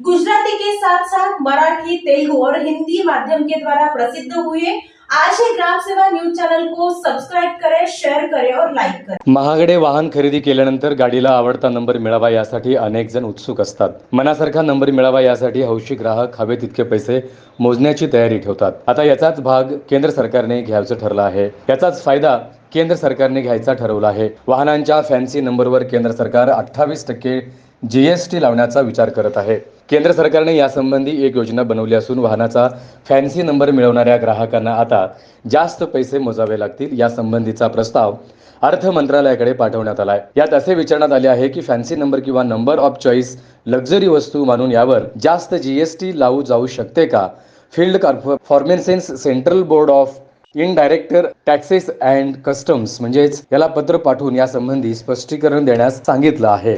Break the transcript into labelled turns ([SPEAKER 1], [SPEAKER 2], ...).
[SPEAKER 1] गुजराती के साथ साथ मराठी तेलुगु और हिंदी माध्यम के द्वारा प्रसिद्ध हुए। आज ही ग्राम सेवा न्यूज को करें करें और करें।
[SPEAKER 2] महागडे वाहन खरेदी केल्यानंतर गाडीला आवडता नंबर मिळावा यासाठी अनेक जण उत्सुक असतात. मनासारखा नंबर मिळावा यासाठी हौशी ग्राहक हवे तितके पैसे मोजण्याची तयारी ठेवतात. आता याचाच भाग केंद्र सरकारने घ्यायचं ठरलं आहे. याचाच फायदा केंद्र सरकारने घ्यायचा ठरवला आहे. वाहनांच्या फॅन्सी नंबरवर केंद्र सरकार अठ्ठावीस टक्के जीएसटी लावण्याचा विचार करत आहे. केंद्र सरकारने यासंबंधी एक योजना बनवली असून वाहनाचा फॅन्सी नंबर मिळवणाऱ्या ग्राहकांना आता जास्त पैसे मोजावे लागतील यासंबंधीचा प्रस्ताव अर्थ मंत्रालयाकडे पाठवण्यात आलाय. यात असे विचारण्यात आले आहे की फॅन्सी नंबर किंवा नंबर ऑफ चॉईस लक्झरी वस्तू मानून यावर जास्त जीएसटी लावू जाऊ शकते का? Field formations central board of indirect taxes and customs म्हणजेच याला पत्र पाठवून यासंबंधी स्पष्टीकरण देण्यास सांगितलं आहे.